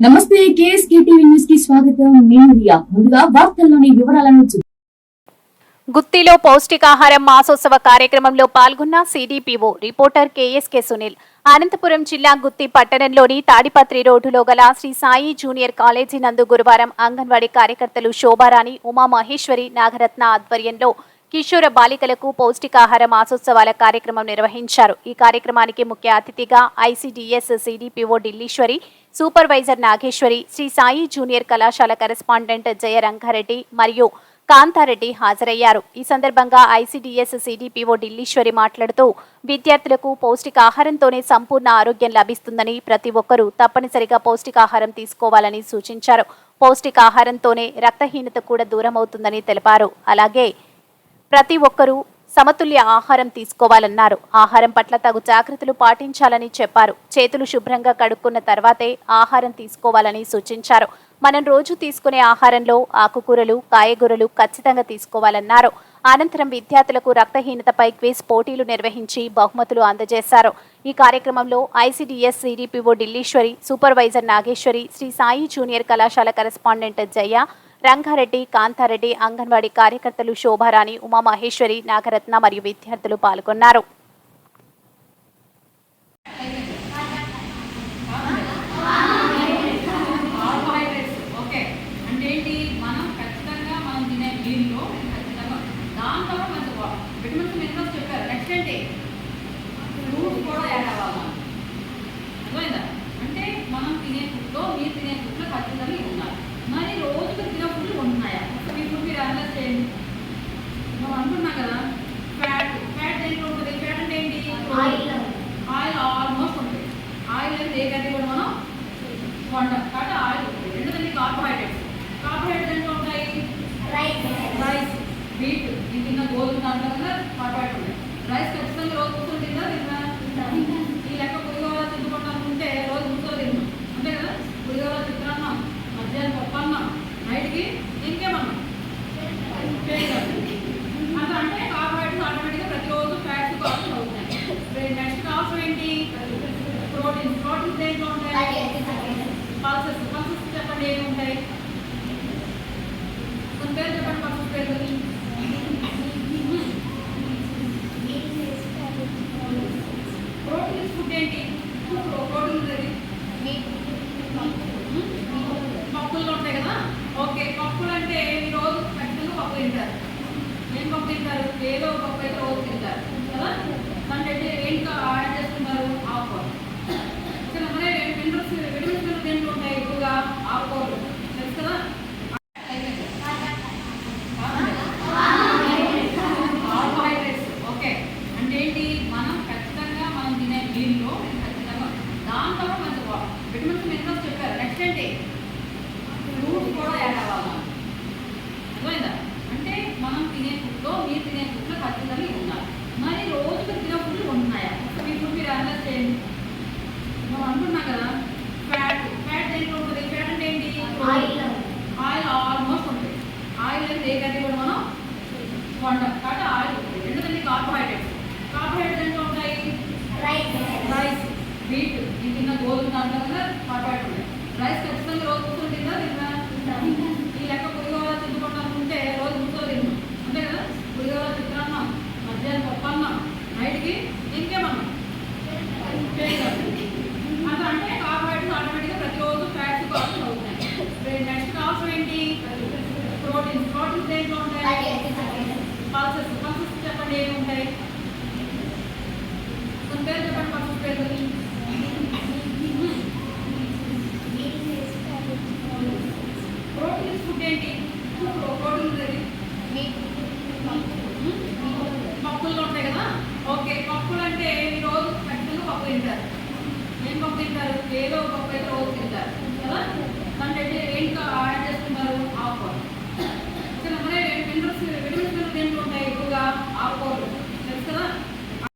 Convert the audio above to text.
నమస్తే KSK TV న్యూస్కి స్వాగతం. నేను రియా. ముందుగా వార్తల్లోని వివరాలను చూ- గుత్తిలో పౌష్టికాహారం మాసోత్సవ కార్యక్రమంలో పాల్గొన్న CDPO reporter KSK Sunil. Anantapuram జిల్లా గుత్తి పట్టణంలోని తాడిపత్రి రోడ్డులో గల శ్రీ సాయి జూనియర్ కాలేజీ నందు గురువారం అంగన్వాడీ కార్యకర్తలు శోభారాణి ఉమా మహేశ్వరి నాగరత్న ఆధ్వర్యంలో కిషోర బాలికలకు పౌష్టికాహార మాసోత్సవాల కార్యక్రమం నిర్వహించారు. ఈ కార్యక్రమానికి ముఖ్య అతిథిగా ICDS CDPO Dilleswari supervisor Nageswari Sri Sai junior కళాశాల కరెస్పాండెంట్ జయ రంగారెడ్డి మరియు కాంతారెడ్డి హాజరయ్యారు. ఈ సందర్భంగా ఐసీడీఎస్ సిడిపిఓ ఢిల్లీశ్వరి మాట్లాడుతూ విద్యార్థులకు పౌష్టికాహారంతోనే సంపూర్ణ ఆరోగ్యం లభిస్తుందని ప్రతి ఒక్కరూ తప్పనిసరిగా పౌష్టికాహారం తీసుకోవాలని సూచించారు. పౌష్టికాహారంతోనే రక్తహీనత కూడా దూరమవుతుందని తెలిపారు. అలాగే ప్రతి ఒక్కరూ సమతుల్య ఆహారం తీసుకోవాలన్నారు. ఆహారం పట్ల తగు జాగ్రత్తలు పాటించాలని చెప్పారు. చేతులు శుభ్రంగా కడుక్కున్న తర్వాతే ఆహారం తీసుకోవాలని సూచించారు. మనం రోజు తీసుకునే ఆహారంలో ఆకుకూరలు కాయగూరలు ఖచ్చితంగా తీసుకోవాలన్నారు. అనంతరం విద్యార్థులకు రక్తహీనతపై క్విజ్ పోటీలు నిర్వహించి బహుమతులు అందజేశారు. ఈ కార్యక్రమంలో ICDS CDPO Dilleswari supervisor Nageswari Sri Sai junior కళాశాల కరెస్పాండెంట్ జయ రంగారెడ్డి కాంతారెడ్డి అంగన్వాడీ కార్యకర్తలు శోభారాణి ఉమామహేశ్వరి నాగరత్న మరియు విద్యార్థులు పాల్గొన్నారు కార్బోహైడ్రేట్స్ ఓకే అంటే ఏంటి మనం ఖచ్చితంగా మనం తినే మీల్లో ఖచ్చితంగా దాంట్లో కూడా మంచి విటమిన్స్ మినరల్స్ చెప్పారు నెక్స్ట్ ఏంటి ఫ్రూట్స్ కూడా యాడ్ అవ్వాలి అర్థమైందా అంటే మనం తినే ఫుడ్లో మీరు తినే ఫుడ్లో ఖచ్చితంగా ఇవి ఉండాలి మరి రోజుకు తినే ఫుడ్లు ఉంటున్నాయా ఒకసారి మీ ఫుడ్ మనం అనుకున్నాం కదా? ఫ్యాట్ ఫ్యాట్ దేంట్లో ఉంటుంది? ఫ్యాట్ అంటే ఏంటి? ఆయిల్ ఆల్మోస్ట్ ఉంటుంది. ఆయిల్ అంటే ఏ గడ్డి కూడా మనం? వండం కాబట్టి ఆయిల్ ఉంటుంది. రెండోది కార్బోహైడ్రేట్స్ కార్బోహైడ్రేట్స్ ఎంత ఉంటాయి? రైస్ వీట్ ఇది తిన్న గోధుమ దాంట్లో కన్నా కార్బోహైడ్రేట్ ఉంటాయి. రైస్ ఖచ్చితంగా రోజు ముక్కలు తిందా తిన్నా ఈ లెక్క పులిగోర తింటుకుంటా ఉంటే రోజు ముక్కలు తిన్నాం అంతే కదా పులిగోర చిత్రాన్నం మధ్యాహ్నం పప్పు అన్నం నైట్కి ఇంకేమన్నా అట్లా అంటే కార్బోహైడ్రేట్స్ ఆటోమేటిక్గా ప్రతిరోజు ఫ్యాట్స్ కావాల్సి అవుతున్నాయి నెక్స్ట్ కావాల్సిన ఏంటి ప్రోటీన్స్ ప్రోటీన్స్ దేంట్లో ఉంటాయి? పల్సెస్ పల్సెస్ చెప్పండి ఏమి ఉంటాయి కొన్ని పేరు చెప్పండి పల్సెస్ పేరు ప్రోటీన్స్ ఫుడ్ ఏంటి? ప్రోటీన్ ఉంటుంది పప్పుల్లో ఉంటాయి కదా? ఓకే పప్పులు అంటే ఈ రోజు ఖచ్చితంగా పప్పు తింటారు. ఏం పప్పు తింటారు? ఏదో పప్పు అయితే రోజు తింటారు. కదా అంటే ఏంటి యాడ్ చేస్తున్నారు ఆకుకూర ఓకేనా? మరి మినరల్స్ విటమిన్స్ మినరల్స్ దేంట్లో ఉంటాయి ఎక్కువగా ఆకుకూరలు తెలుసు కదా కార్బోహైడ్రేట్స్ ఓకే అంటే ఏంటి మనం ఖచ్చితంగా మనం తినే మీల్లో ఖచ్చితంగా దాంట్లో కూడా మంచి చెప్పారు. నెక్స్ట్ ఏంటి ఫ్రూట్స్ కూడా యాడ్ అవ్వాలి అర్థమైందా? అంటే మనం తినే ఫుడ్లో మీరు తినే ఫుడ్లో ఖచ్చితంగా ఉండాలి. మరి రోజుకు తినే ఫుడ్లు ఉంటున్నాయా? ఒకసారి మీ ఫుడ్ మీరు అనలైజ్ చేయండి. మనం అనుకున్నాం కదా ఫ్యాట్ ఫ్యాట్ దేంట్లో ఉంటుంది? ఫ్యాట్ అంటే ఏంటి? ఆయిల్ ఆల్మోస్ట్ ఉంటుంది. ఆయిల్ అంటే ఏ గడ్డి కూడా మనం వండం కాబట్టి ఆయిల్ ఉంటుంది. రెండోది కార్బోహైడ్రేట్స్ కార్బోహైడ్రేట్స్ ఎంత ఉంటాయి రైస్ వీట్ ఇది తిన్న గోధుమ దాంట్లో కన్నా కార్బోహైడ్రేట్ రైస్ ఖచ్చితంగా రోజు కూర్చొని తిందా తిన్నా ఈ లెక్క పులిగోర తింటుకుంటా ఉంటే రోజు కూర్చో తిన్నాం అంతే కదా? పులిగోర చిత్రాన్నం మధ్యాహ్నం పప్పు అన్నం నైట్కి ఇంకేమన్నా అట్లా అంటే కార్బోహైడ్రేట్స్ ఆటోమేటిక్గా ప్రతిరోజు ఫ్యాట్స్ కాస్ట్ అవుతున్నాయి నెక్స్ట్ కాస్ట్ ఏంటి? ప్రోటీన్స్. ప్రోటీన్స్ దేంట్లో ఉంటాయి? పల్సెస్. పల్సెస్ చెప్పండి ఏమి ఉంటాయి? కొన్ని పేరు చెప్పండి పల్సెస్ పేరు ప్రోటీన్స్ ఫుడ్ ఏంటి ప్రోటీన్ ఉంటుంది పప్పుల్లో ఉంటాయి కదా ఓకే పప్పులు అంటే రోజు ఖచ్చితంగా పప్పు తింటారు. ఏం పప్పు తింటారు? ఏదో ఒక పప్పు అయితే రోజు తింటారు. కదా